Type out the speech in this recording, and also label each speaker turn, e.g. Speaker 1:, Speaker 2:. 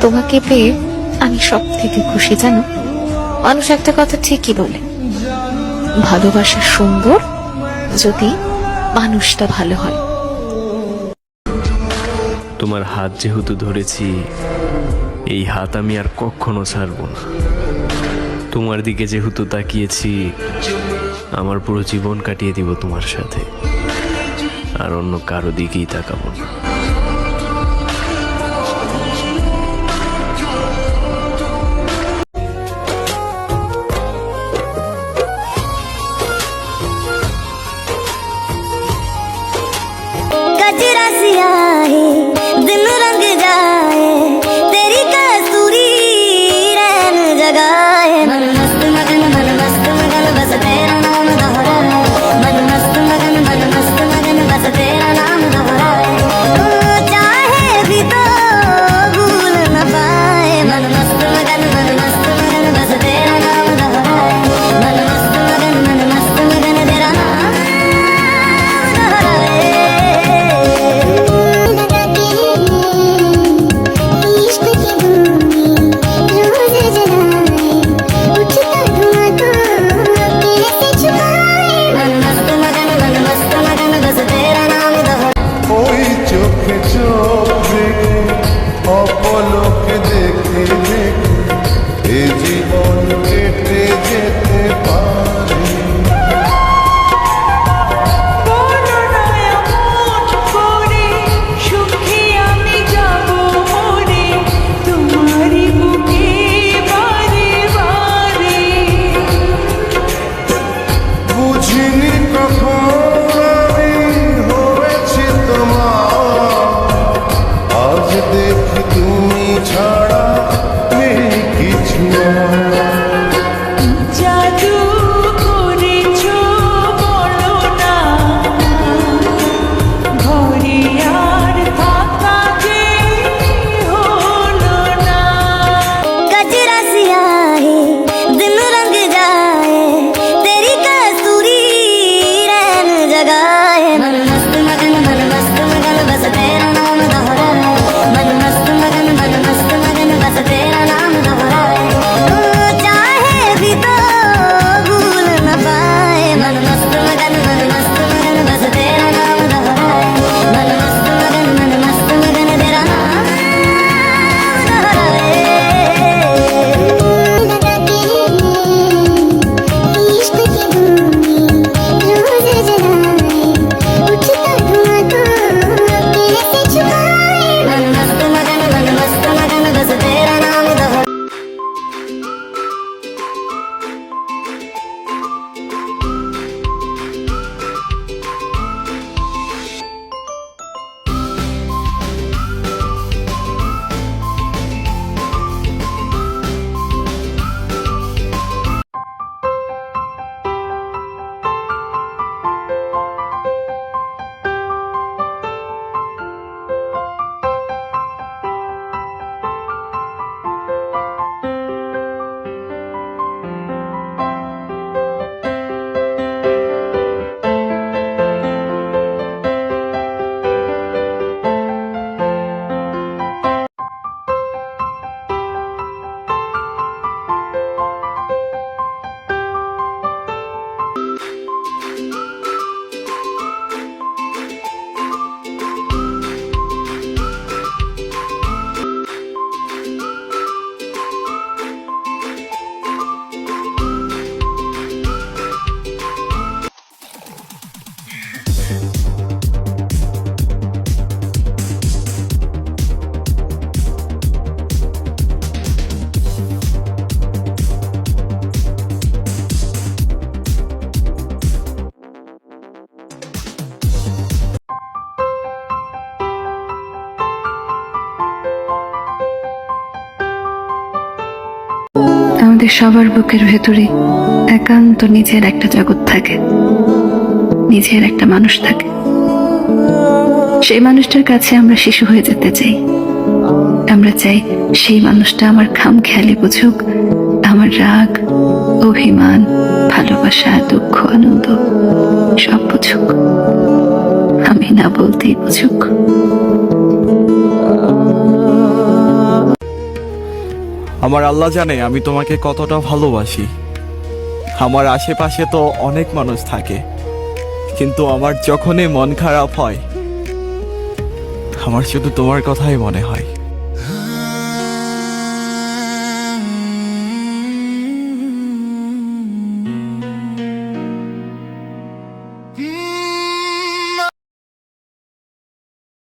Speaker 1: তোমাকে পেয়ে আমি সব থেকে খুশি, জানো? মানুষ একটা কথা ঠিকই বলে। ভালোবাসা সুন্দর যদি মানুষটা ভালো হয়।
Speaker 2: তোমার হাত যেহেতু ধরেছি, এই হাত আমি আর কখনো ছাড়বো না। তোমার দিকে যেহেতু তাকিয়েছি, আমার পুরো জীবন কাটিয়ে দিব তোমার সাথে। আর অন্য কারও দিকেই তাকাবো না।
Speaker 3: Tirasia দেখি তুমি ছাড়া নেই কিছু
Speaker 4: আমাদের সবার বুকের ভেতরে একান্ত নিজের একটা জগৎ থাকে। নিজের একটা মানুষ থাকে। সেই মানুষটার কাছে আমরা শিশু হয়ে যেতে চাই। আমরা চাই সেই মানুষটা আমার খাম খেয়ালি বুঝুক, আমার রাগ, অভিমান, ভালোবাসা, দুঃখ, আনন্দ, সব বুঝুক। আমি না বলতেই বুঝুক।
Speaker 5: আমার আল্লাহ জানে আমি তোমাকে কতটা ভালোবাসি। আমার আশেপাশে তো অনেক মানুষ থাকে, কিন্তু আমার যখনই মন খারাপ হয়, আমার শুধু তোমার কথাই মনে হয়।